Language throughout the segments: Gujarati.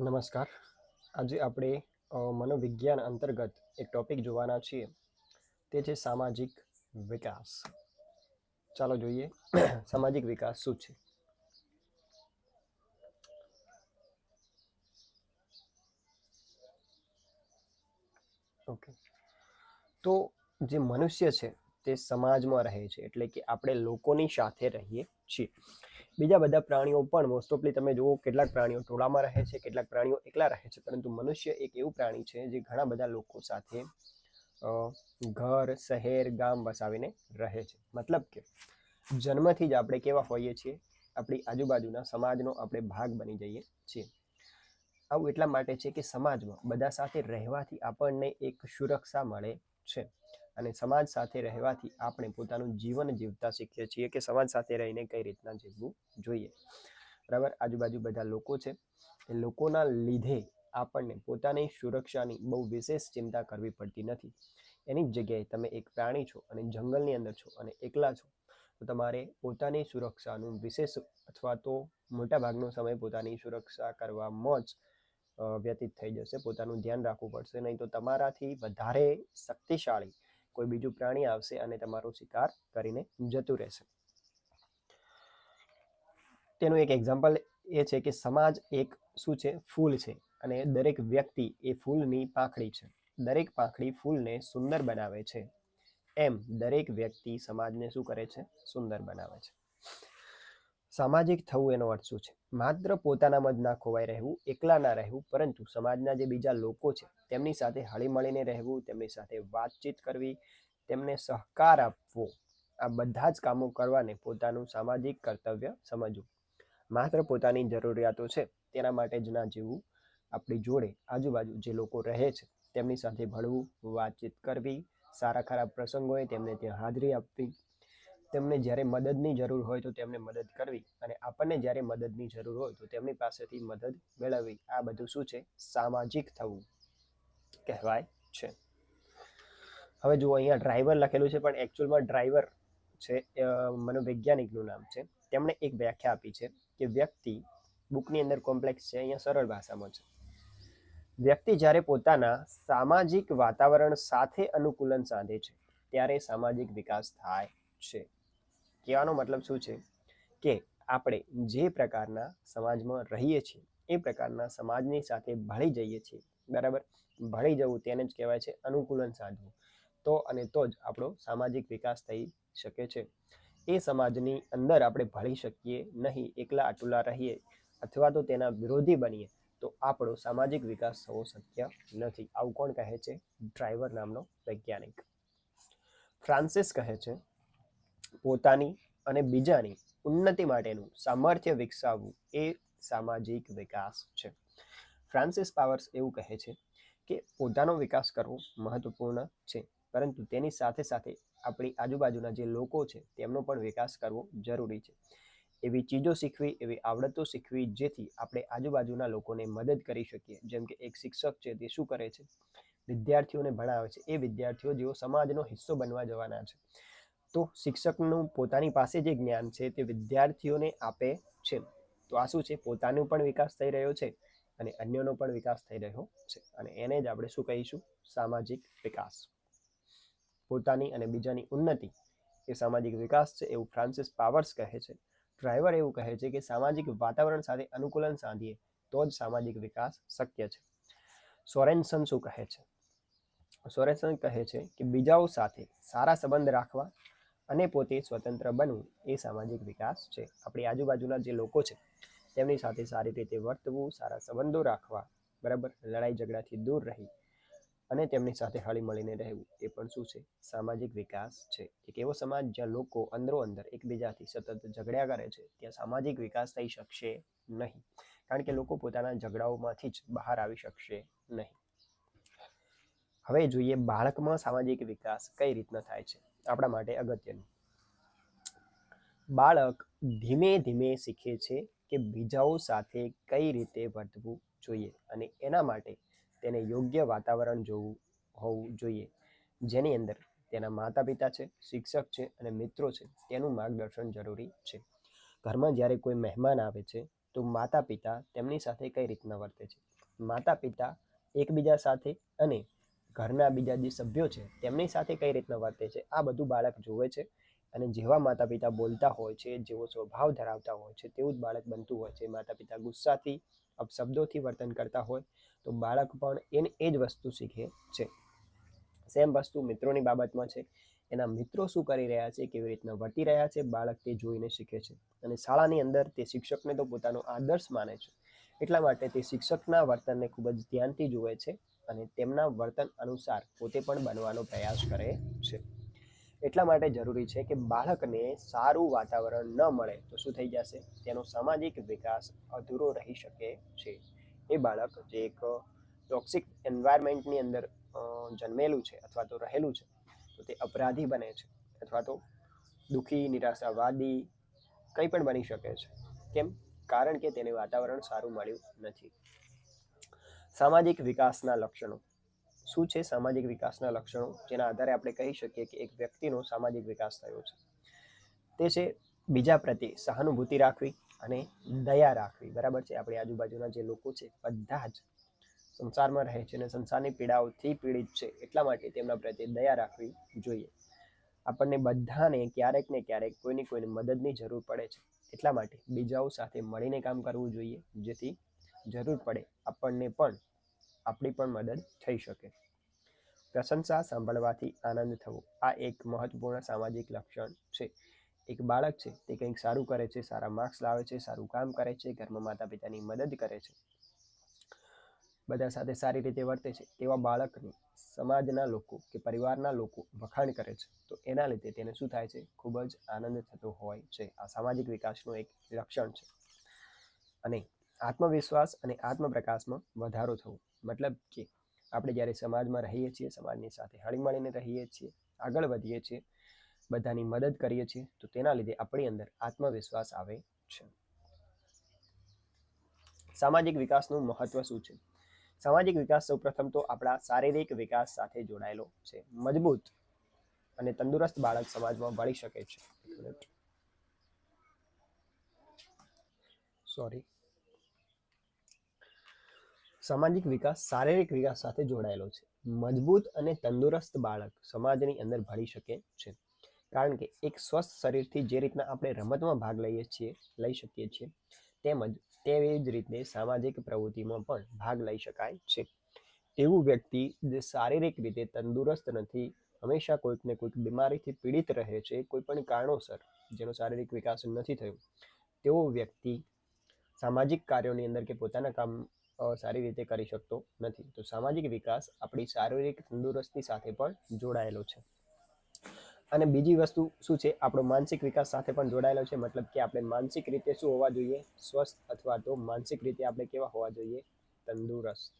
નમસ્કાર. આજે આપણે મનોવિજ્ઞાન અંતર્ગત એક ટોપિક જોવાના છીએ. તે છે સામાજિક વિકાસ. ચાલો જોઈએ, સામાજિક વિકાસ શું છે? ઓકે તો જે મનુષ્ય છે, તે સમાજમાં રહે છે, એટલે કે આપણે લોકોની સાથે રહીએ છીએ. બીજા બધા પ્રાણીઓ પણ મોસ્ટ ઓફલી તમે જુઓ કેટલાક પ્રાણીઓ ટોળામાં રહે છે, કેટલાક પ્રાણીઓ એકલા રહે છે, પરંતુ મનુષ્ય એક એવું પ્રાણી છે જે ઘણા બધા લોકો સાથે ઘર, શહેર, ગામ વસાવીને રહે છે. મતલબ કે જન્મથી જ આપણે કેવા હોઈએ છીએ, આપણી આજુબાજુના સમાજનો આપણે ભાગ બની જઈએ છીએ. આવું એટલા માટે છે કે સમાજમાં બધા સાથે રહેવાથી આપણને એક સુરક્ષા મળે છે. અને સમાજ સાથે રહેવાથી આપણે પોતાનું જીવન જીવતા શીખીએ છીએ કે સમાજ સાથે રહીને કઈ રીતના જીવવું જોઈએ. બરાબર? આજુબાજુ બધા લોકો છે. એ લોકોના લીધે આપણને પોતાની સુરક્ષાની બહુ વિશેષ ચિંતા કરવી પડતી નથી. એની જગ્યાએ તમે એક પ્રાણી છો અને જંગલની અંદર છો અને એકલા છો, તો તમારે પોતાની સુરક્ષાનું વિશેષ અથવા તો મોટાભાગનો સમય પોતાની સુરક્ષા કરવામાં જ વ્યતીત થઈ જશે. પોતાનું ધ્યાન રાખવું પડશે. નહીં તો તમારાથી વધારે શક્તિશાળી કોઈ બીજું પ્રાણી આવશે અને તમારો શિકાર કરીને જતું રહેશે. તેનું એક એક્ઝામ્પલ એ છે કે સમાજ એક શું છે? ફૂલ છે અને દરેક વ્યક્તિ એ ફૂલની પાંખડી છે. દરેક પાંખડી ફૂલને સુંદર બનાવે છે. એમ દરેક વ્યક્તિ સમાજને શું કરે છે? સુંદર બનાવે છે. સામાજિક થવું એનો અર્થ શું છે? માત્ર પોતાનામાં જ ના ખોવાઈ રહેવું, એકલા ના રહેવું, પરંતુ સમાજના જે બીજા લોકો છે, તેમની સાથે હળીમળીને રહેવું, તેમની સાથે વાતચીત કરવી, તેમને સહકાર આપવો, આ બધા જ કામો કરવાને પોતાનું સામાજિક કર્તવ્ય સમજવું. માત્ર પોતાની જરૂરિયાતો છે, તેના માટે જ ના જીવવું. આપણી જોડે આજુબાજુ જે લોકો રહે છે, તેમની સાથે ભળવું, વાતચીત કરવી, સારા ખરાબ પ્રસંગોએ તેમને ત્યાં હાજરી આપવી તેમને જ્યારે મદદની જરૂર હોય તો તેમને મદદ કરવી અને આપણને જ્યારે મદદની જરૂર હોય તો તેમની પાસેથી મદદ મેળવવી. આ બધું શું છે? સામાજિક થવું કહેવાય છે. હવે જુઓ, અહીંયા ડ્રાઈવર લખેલું છે, પણ એકચ્યુઅલમાં ડ્રાઈવર છે મનોવૈજ્ઞાનિકનું નામ છે. તેમણે એક વ્યાખ્યા આપી છે કે વ્યક્તિ બુકની અંદર કોમ્પ્લેક્સ છે, અહીંયા સરળ ભાષામાં છે. વ્યક્તિ જ્યારે પોતાના સામાજિક વાતાવરણ સાથે અનુકૂલન સાધે છે, ત્યારે સામાજિક વિકાસ થાય છે. કહેવાનો મતલબ શું છે? કે આપણે જે પ્રકારના સમાજમાં રહીએ છીએ, એ પ્રકારના સમાજની સાથે ભળી જઈએ છીએ, બરાબર? ભળી જવું તેને જ કહેવાય છે અનુકૂલન સાધવું. તો અને તો જ આપણો સામાજિક વિકાસ થઈ શકે છે. એ સમાજની અંદર આપણે ભળી શકીએ નહીં, એકલા આટુલા રહીએ અથવા તો તેના વિરોધી બનીએ, તો આપણો સામાજિક વિકાસ થવો શક્ય નથી. આવું કોણ કહે છે? ડ્રાઈવર નામનો વૈજ્ઞાનિક. ફ્રાન્સિસ કહે છે પોતાની અને બીજાની ઉન્નતિ માટેનું સામર્થ્ય વિકસાવવું એ સામાજિક વિકાસ છે. ફ્રાન્સિસ પાવર્સ એવું કહે છે કે પોતાનો વિકાસ કરવો મહત્વપૂર્ણ છે, પરંતુ તેની સાથે સાથે આપણી આજુબાજુના જે લોકો છે તેમનો પણ વિકાસ કરવો જરૂરી છે. એવી ચીજો શીખવી, એવી આવડતો શીખવી જેથી આપણે આજુબાજુના લોકોને મદદ કરી શકીએ. જેમ કે એક શિક્ષક છે તે શું કરે છે? વિદ્યાર્થીઓને ભણાવે છે. એ વિદ્યાર્થીઓ જેઓ સમાજનો હિસ્સો બનવા જવાના છે. તો શિક્ષકનું પોતાની પાસે જે જ્ઞાન છે તે વિદ્યાર્થીઓને આપે છે. તો આ શું છે? પોતાનો પણ વિકાસ થઈ રહ્યો છે અને અન્યનો પણ વિકાસ થઈ રહ્યો છે. અને એને જ આપણે શું કહીશું? સામાજિક વિકાસ. પોતાની અને બીજાની ઉન્નતિ એ સામાજિક વિકાસ છે એવું ફ્રાન્સિસ પાવર્સ કહે છે. ડ્રાઈવર એવું કહે છે કે સામાજિક વાતાવરણ સાથે અનુકૂલન સાધીએ તો જ સામાજિક વિકાસ શક્ય છે. સોરેન્સન શું કહે છે? સોરેન્સન કહે છે કે બીજાઓ સાથે સારા સંબંધ રાખવા અને પોતે સ્વતંત્ર બનવું એ સામાજિક વિકાસ છે. આપણી આજુબાજુના જે લોકો છે, તેમની સાથે સારી રીતે વર્તવું, સારા સંબંધો રાખવા, બરાબર? લડાઈ ઝઘડાથી દૂર રહી અને તેમની સાથે હળી મળીને રહેવું, એ પણ શું છે? સામાજિક વિકાસ છે. એક એવો સમાજ જ્યાં લોકો અંદરો અંદર એકબીજાથી સતત ઝઘડ્યા કરે છે, ત્યાં સામાજિક વિકાસ થઈ શકશે નહીં. કારણ કે લોકો પોતાના ઝઘડાઓમાંથી જ બહાર આવી શકશે નહીં. હવે જોઈએ બાળકમાં સામાજિક વિકાસ કઈ રીતના થાય છે? આપણા માટે અગત્યનું. બાળક ધીમે ધીમે શીખે છે કે બીજાઓ સાથે કઈ રીતે વર્તવું જોઈએ અને એના માટે તેને યોગ્ય વાતાવરણ જોવું, હોવું જોઈએ. જેની અંદર તેના માતા પિતા છે, શિક્ષક છે અને મિત્રો છે, તેનું માર્ગદર્શન જરૂરી છે. ઘરમાં જ્યારે કોઈ મહેમાન આવે છે, તો માતા પિતા તેમની સાથે કઈ રીતના વર્તે છે? માતા પિતા એકબીજા સાથે અને ઘરના બીજા જે સભ્યો છે, તેમની સાથે કઈ રીતના વર્તે છે, આ બધું બાળક જોવે છે અને જેવા માતા પિતા બોલતા હોય છે, જેવો સ્વભાવ ધરાવતા હોય છે, તેવું જ બાળક બનતું હોય છે. માતા પિતા ગુસ્સાથી, અપશબ્દોથી વર્તન કરતા હોય, તો બાળક પણ એને એ જ વસ્તુ શીખે છે. સેમ વસ્તુ મિત્રોની બાબતમાં છે. એના મિત્રો શું કરી રહ્યા છે, કેવી રીતના વર્તી રહ્યા છે, બાળક તે જોઈને શીખે છે. અને શાળાની અંદર તે શિક્ષકને તો પોતાનો આદર્શ માને છે. એટલા માટે તે શિક્ષકના વર્તનને ખૂબ જ ધ્યાનથી જુએ છે. અને તેમના વર્તન અનુસાર પોતે પણ બનવાનો પ્રયાસ કરે છે. એટલા માટે જરૂરી છે કે બાળકને સારું વાતાવરણ ન મળે તો શું થઈ જશે? તેનો સામાજિક વિકાસ અધૂરો રહી શકે છે. એ બાળક જે એક ટોક્સિક એન્વાયરમેન્ટની અંદર જન્મેલું છે અથવા તો રહેલું છે તો તે અપરાધી બને છે અથવા તો દુઃખી નિરાશાવાદી કંઈ પણ બની શકે છે. કેમ? કારણ કે તેને વાતાવરણ સારું મળ્યું નથી. સામાજિક વિકાસના લક્ષણો. શું છે સામાજિક વિકાસના લક્ષણો? જેના આધારે આપણે કહી શકીએ કે એક વ્યક્તિનો સામાજિક વિકાસ થયો છે. તે છે બીજા પ્રત્યે સહાનુભૂતિ રાખવી અને દયા રાખવી. બરાબર છે? આપણી આજુબાજુના જે લોકો છે, બધા જ સંસારમાં રહે છે અને સંસારની પીડાઓથી પીડિત છે. એટલા માટે તેમના પ્રત્યે દયા રાખવી જોઈએ. આપણને બધાને ક્યારેક ને ક્યારેક કોઈની કોઈને મદદની જરૂર પડે છે. એટલા માટે બીજાઓ સાથે મળીને કામ કરવું જોઈએ, જેથી જરૂર પડે, આપણને પણ, આપણી પણ મદદ થઈ શકે. પ્રશંસા સાંભળવાથી આનંદ થવો, આ એક મહત્વપૂર્ણ સામાજિક લક્ષણ છે. એક બાળક છે, તે કંઈક સારું કરે છે, સારા માર્ક્સ લાવે છે, સારું કામ કરે છે, ઘરમાં માતા પિતાની મદદ કરે છે. બધા સાથે સારી રીતે વર્તે છે, તેવા બાળકને સમાજના લોકો કે પરિવારના લોકો વખાણ કરે છે, તો એના લીધે તેને શું થાય છે? ખૂબ જ આનંદ થતો હોય છે. આ સામાજિક વિકાસનું એક લક્ષણ છે. અને આત્મવિશ્વાસ અને આત્મપ્રકાશમાં વધારો થવો. મતલબ કે આપણે જ્યારે સમાજમાં રહીએ છીએ, સમાજની સાથે હળીમળીને રહીએ છીએ, આગળ વધીએ છીએ, બધાની મદદ કરીએ છીએ, તો તેના લીધે આપણી અંદર આત્મવિશ્વાસ આવે છે. સામાજિક વિકાસનું મહત્વ શું છે? સામાજિક વિકાસ સૌપ્રથમ તો આપણા શારીરિક વિકાસ સાથે જોડાયેલો છે. મજબૂત અને તંદુરસ્ત બાળક સમાજમાં વળી શકે છે. સોરી સામાજિક વિકાસ, શારીરિક વિકાસ સાથે જોડાયેલો છે. મજબૂત અને તંદુરસ્ત બાળક સમાજની અંદર ભળી શકે છે. કારણ કે એક સ્વસ્થ શરીરથી જે રીતના આપણે રમતમાં ભાગ લઈએ છીએ, લઈ શકીએ છીએ, તેમજ તેવી જ રીતે સામાજિક પ્રવૃત્તિમાં પણ ભાગ લઈ શકાય છે. એવું વ્યક્તિ જે શારીરિક રીતે તંદુરસ્ત નથી, હંમેશા કોઈકને કોઈક બીમારીથી પીડિત રહે છે, કોઈ પણ કારણોસર જેનો શારીરિક વિકાસ નથી થયો, તેવો વ્યક્તિ સામાજિક કાર્યોની અંદર કે પોતાના કામ સારી રીતે કરી શકતો નથી. તો સામાજિક વિકાસ આપણી શારીરિક તંદુરસ્તી સાથે પણ જોડાયેલો છે. અને બીજી વસ્તુ શું છે? આપણો માનસિક વિકાસ સાથે પણ જોડાયેલો છે. મતલબ કે આપણે માનસિક રીતે શું હોવા જોઈએ? સ્વસ્થ અથવા તો માનસિક રીતે આપણે કેવા હોવા જોઈએ? તંદુરસ્ત.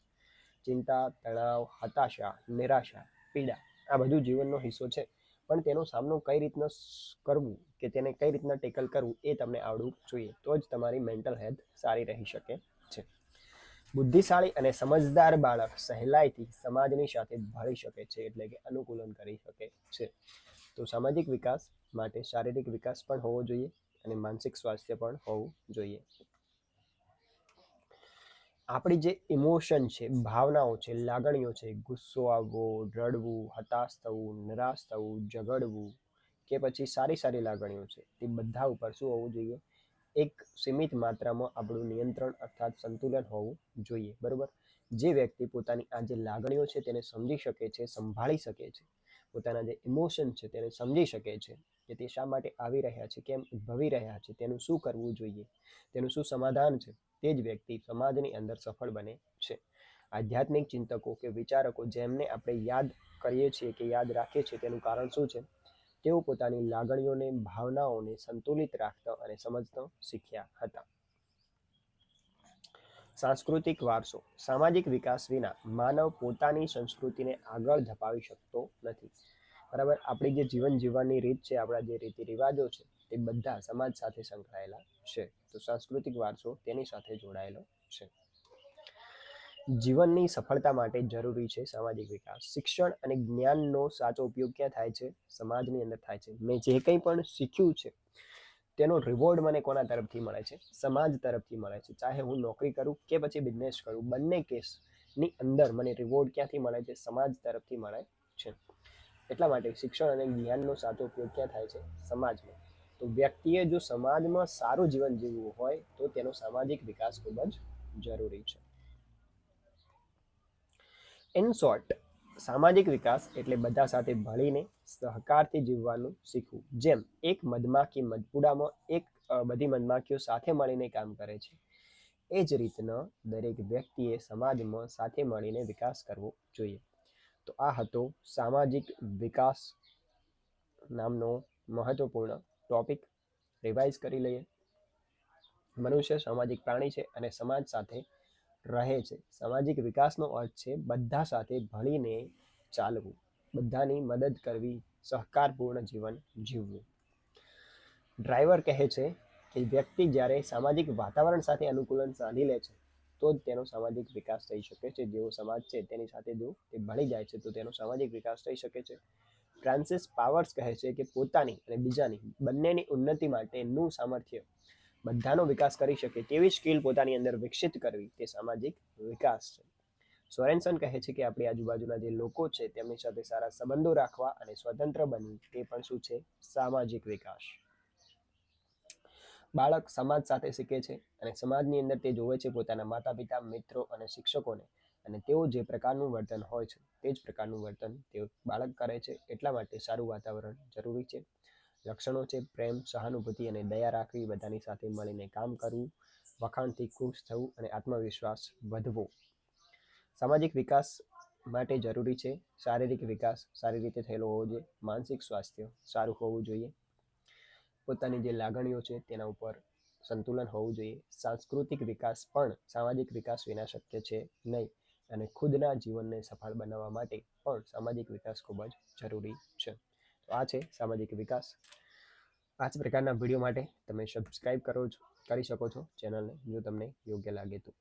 ચિંતા, તણાવ, હતાશા, નિરાશા, પીડા આ બધું જીવનનો હિસ્સો છે. પણ તેનો સામનો કઈ રીતના કરવું કે તેને કઈ રીતના ટેકલ કરવું એ તમને આવડવું જોઈએ. તો જ તમારી મેન્ટલ હેલ્થ સારી રહી શકે છે. બુદ્ધિશાળી અને સમજદાર બાળક સહેલાઈથી સમાજની સાથે ભળી શકે છે એટલે કે અનુકૂલન કરી શકે છે. તો સામાજિક વિકાસ માટે શારીરિક વિકાસ પણ હોવો જોઈએ અને માનસિક સ્વાસ્થ્ય પણ હોવું જોઈએ. આપણી જે ઇમોશન છે, ભાવનાઓ છે, લાગણીઓ છે, ગુસ્સો આવવો, રડવું, હતાશ થવું, નિરાશ થવું, ઝઘડવું કે પછી સારી સારી લાગણીઓ છે, તે બધા ઉપર શું હોવું જોઈએ? એક સીમિત માત્રામાં આપણું નિયંત્રણ અર્થાત સંતુલન હોવું જોઈએ, બરાબર? જે વ્યક્તિ પોતાની આ જે લાગણીઓ છે તેને સમજી શકે છે, સંભાળી શકે છે, પોતાના જે ઇમોશન છે તેને સમજી શકે છે કે તે શા માટે આવી રહ્યા છે, કેમ ઉદ્ભવી રહ્યા છે, તેનું શું કરવું જોઈએ, તેનું શું સમાધાન છે, તે જ વ્યક્તિ સમાજની અંદર સફળ બને છે. આધ્યાત્મિક ચિંતકો કે વિચારકો જેમને આપણે યાદ કરીએ છીએ કે યાદ રાખીએ છીએ તેનું કારણ શું છે તેઓ પોતાની લાગણીઓને, ભાવનાઓને સંતુલિત રાખતા અને સમજતા શીખ્યા હતા. સાંસ્કૃતિક વારસો. સામાજિક વિકાસ વિના માનવ પોતાની સંસ્કૃતિને આગળ ધપાવી શકતો નથી. બરાબર? આપણી જે જીવન જીવવાની રીત છે, આપણા જે રીતિ રિવાજો છે, તે બધા સમાજ સાથે સંકળાયેલા છે. તો સાંસ્કૃતિક વારસો તેની સાથે જોડાયેલો છે. જીવનની સફળતા માટે જરૂરી છે સામાજિક વિકાસ. શિક્ષણ અને જ્ઞાનનો સાચો ઉપયોગ ક્યાં થાય છે? સમાજની અંદર થાય છે. મેં જે કંઈ પણ શીખ્યું છે, તેનો રિવોર્ડ મને કોના તરફથી મળે છે? સમાજ તરફથી મળે છે. ચાહે હું નોકરી કરું કે પછી બિઝનેસ કરું, બંને કેસની અંદર મને રિવોર્ડ ક્યાંથી મળે છે? સમાજ તરફથી મળે છે. એટલા માટે શિક્ષણ અને જ્ઞાનનો સાચો ઉપયોગ ક્યાં થાય છે? સમાજમાં. તો વ્યક્તિએ જો સમાજમાં સારું જીવન જીવવું હોય, તો તેનો સામાજિક વિકાસ ખૂબ જ જરૂરી છે. ઇન શોર્ટ, સામાજિક વિકાસ એટલે બધા સાથે ભળીને સહકારથી જીવવાનું શીખવું. જેમ એક મધમાખી મધપુડામાં એક બધી મધમાખીઓ સાથે મળીને કામ કરે છે. એ જ રીતના દરેક વ્યક્તિએ સમાજમાં સાથે મળીને વિકાસ કરવો જોઈએ. તો આ હતો સામાજિક વિકાસ નામનો મહત્વપૂર્ણ ટોપિક. રિવાઇઝ કરી લઈએ. મનુષ્ય સામાજિક પ્રાણી છે અને સમાજ સાથે રહે છે. સામાજિક વિકાસનો અર્થ છે બધા સાથે ભળીને ચાલવું, બધાની મદદ કરવી, સહકારપૂર્ણ જીવન જીવવું. ડ્રાઈવર કહે છે કે વ્યક્તિ જ્યારે સામાજિક વાતાવરણ સાથે અનુકૂલન સાધી લે છે, તો જ તેનો સામાજિક વિકાસ થઈ શકે છે. જેવો સમાજ છે તેની સાથે જો તે ભળી જાય છે, તો તેનો સામાજિક વિકાસ થઈ શકે છે. ફ્રાન્સિસ પાવર્સ કહે છે કે પોતાની અને બીજાની બંનેની ઉન્નતિ માટેનું સામર્થ્ય બધાનો વિકાસ કરી શકે તેવી સ્કિલ પોતાની અંદર વિકસિત કરવી તે સામાજિક વિકાસ છે. સોરેન્સન કહે છે કે આપણી આજુબાજુના જે લોકો છે તેમની સાથે સારા સંબંધો રાખવા અને સ્વતંત્ર બનવું તે પણ શું છે? સામાજિક વિકાસ. બાળક સમાજ સાથે શીખે છે અને સમાજની અંદર તે જોવે છે પોતાના માતા પિતા મિત્રો અને શિક્ષકોને અને તેઓ જે પ્રકારનું વર્તન હોય છે તે જ પ્રકારનું વર્તન તેઓ બાળક કરે છે. એટલા માટે સારું વાતાવરણ જરૂરી છે. લક્ષણો છે, પ્રેમ, સહાનુભૂતિ અને દયા રાખવી, બધાની સાથે મળીને કામ કરવું, વખાણથી ખુશ થવું અને આત્મવિશ્વાસ વધવો. સામાજિક વિકાસ માટે જરૂરી છે, શારીરિક વિકાસ સારી રીતે થયેલો હોવો જોઈએ, માનસિક સ્વાસ્થ્ય સારું હોવું જોઈએ. પોતાની જે લાગણીઓ છે, તેના ઉપર સંતુલન હોવું જોઈએ. સાંસ્કૃતિક વિકાસ પણ સામાજિક વિકાસ વિના શક્ય છે નહીં અને ખુદના જીવનને સફળ બનાવવા માટે પણ સામાજિક વિકાસ ખૂબ જ જરૂરી છે. આ છે સામાજિક વિકાસ. આ જ પ્રકારના વીડિયો માટે તમે સબસ્ક્રાઈબ કરો છો, કરી શકો છો ચેનલને જો તમને યોગ્ય લાગે તો.